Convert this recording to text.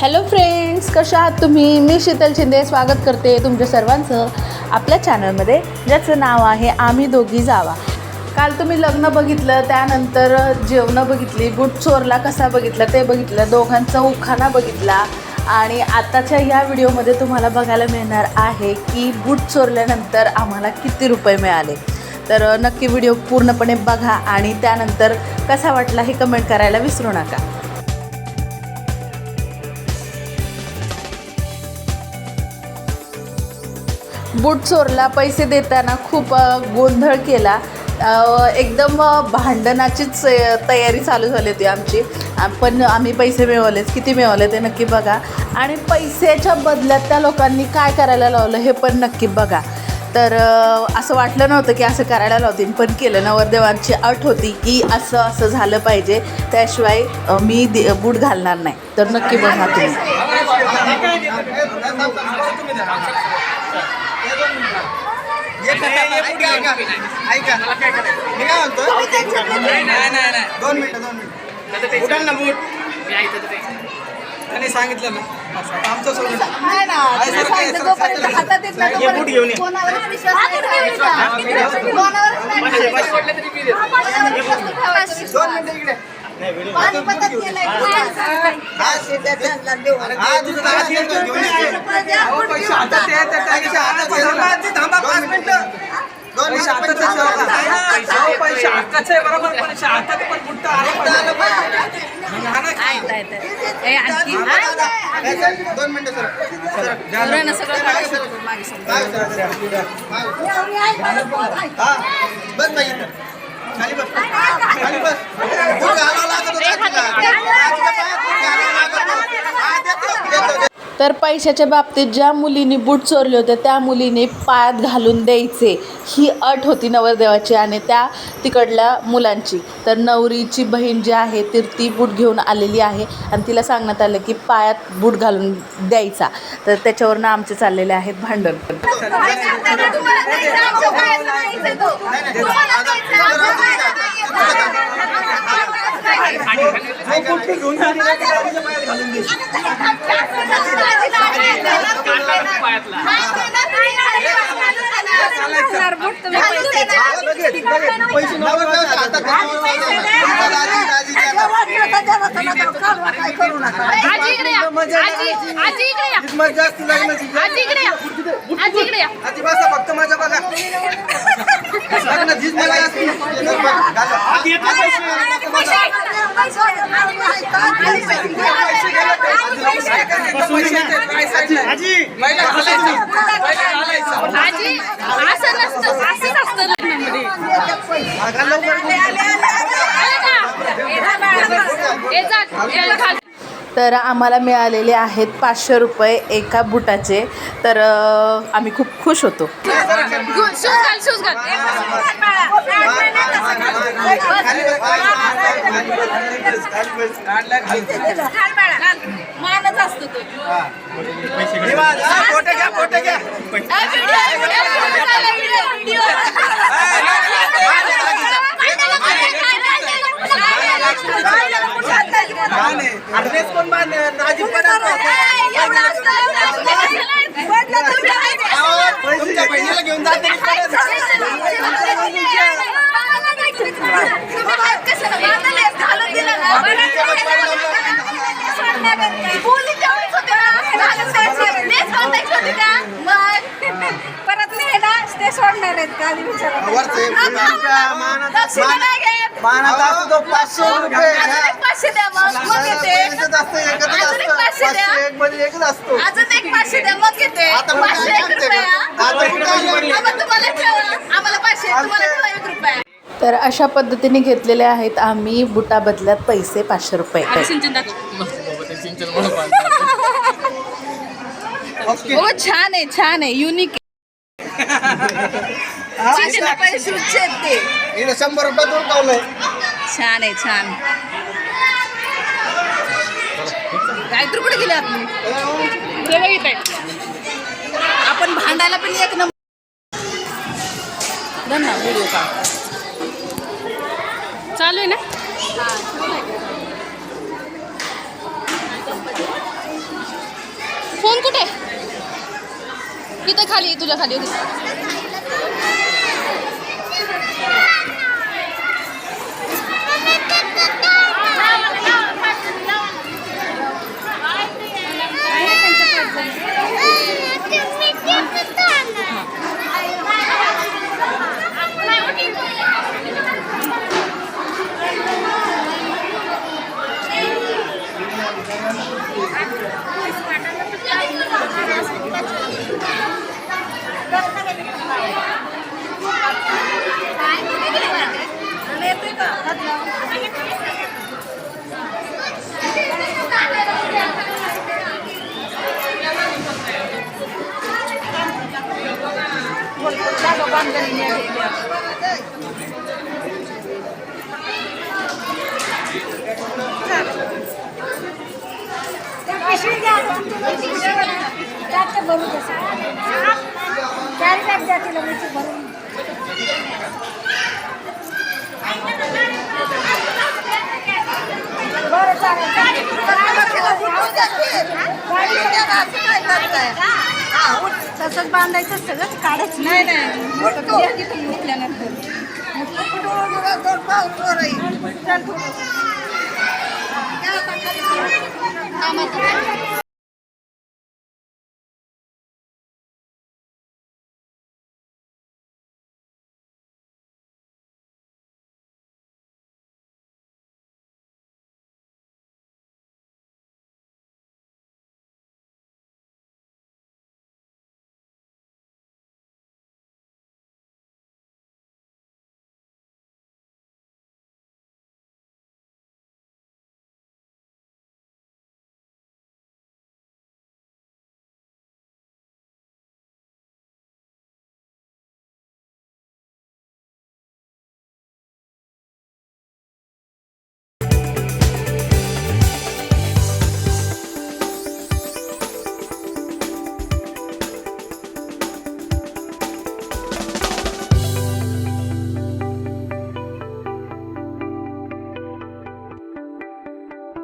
Hello friends कशा आहात तुम्ही? मी शीतल शिंदे. स्वागत करते तुमच्या सर्वांचं आपल्या चॅनलमध्ये ज्याचं नाव आहे आम्ही दोघी जावा. काल तुम्ही लग्न बघितलं त्यानंतर जेवणं बघितली गुट चोरला कसा बघितलं ते बघितलं दोघांचा उखाणा बघितला. आणि आताच्या ह्या व्हिडिओमध्ये तुम्हाला बघायला मिळणार आहे की बूट चोरल्यानंतर आम्हाला किती रुपये मिळाले. तर नक्की व्हिडिओ पूर्णपणे बघा आणि त्यानंतर कसा वाटला हे कमेंट करायला विसरू नका. बूट चोरला पैसे देताना खूप गोंधळ केला. एकदम भांडणाचीच तयारी चालू झाली होती आमची. पण आम्ही पैसे मिळवलेच किती मिळवले ते नक्की बघा. आणि पैशाच्या बदल्यात त्या लोकांनी काय करायला लावलं हे पण नक्की बघा. तर असं वाटलं नव्हतं की असं करायला लावतील पण केलं. नवरदेवांची अट होती की असं असं झालं पाहिजे. त्याशिवाय मी दि बूट घालणार नाही. तर नक्की बघा तुम्ही. ऐका मी काय म्हणतो? दोन मिनिटं दोन मिनिटं. उठाल ना बूट त्यांनी सांगितलं ना. आमचं सोडून. नाही ना, हातात बूट घेऊन. दोन मिनिटं इकडे. पैसे हक्काचं आहे बरोबर पण हातात पण बुट्ट आलं. दोन मिनिटं सर. सर हा बस बाई. खाली बस. खाली बस. तर पैशाच्या बाबतीत ज्या मुलीने बूट चोरले होते त्या मुलीने पायात घालून द्यायचे. ही अट होती नवरदेवाची आणि त्या तिकडल्या मुलांची. तर नवरीची बहीण जी आहे तर ती बूट घेऊन आलेली आहे आणि तिला सांगण्यात आलं की पायात बूट घालून द्यायचा. तर त्याच्यावरनं आमचे चाललेले आहेत भांडण तुम्हाला द्यायचं, आमच्या पायात नाही येत तो. तुम्हाला द्यायचं, आमच्या पायात नाही येत. जो बूट घेऊन आली ना, ती आजीच्या पायात घालून दे. पैसे नवरदेवाच्या हातात आहे, नवरदेवाच्या हातात. आजी, आजी द्या. किंमत जास्त लग्नाची आजी बसा फक्त माझ्या बघा लग्न झीज मला तर आम्हाला मिळालेले आहेत पाचशे रुपये एका बुटाचे. तर आम्ही खूप खुश होतो. मानच असतो तो फोटो घ्या फोटो घ्या ड्रेस कोण बांधणार नाजी तुमच्या बहिणीला घेऊन जाते. परत ना ते सोडणार आहेत का पाचशे रुपये पाचशे द्या मग अजून एक पाचशे द्या. मग पाचशे एक रुपया तुम्हाला ठेवा आम्हाला पाचशे तुम्हाला ठेवा एक रुपया तर अशा पद्धतीने घेतलेले आहेत आम्ही बुटा बदल्यात पैसे पाचशे रुपये हो छान आहे छान आहे. युनिक ते. शंभर रुपये कावलंय छान आहे छान. गायत्री कुठे गेले आपली आपण भांडायला पण एक नंबर. ना व्हिडिओ का? चालू आहे ना? फोन कुठे? इथे खाली तुझ्या खाली होती. चार बॅग जातील भरून बरं तसंच बांधायचं सगळं काढायचं नाही नाही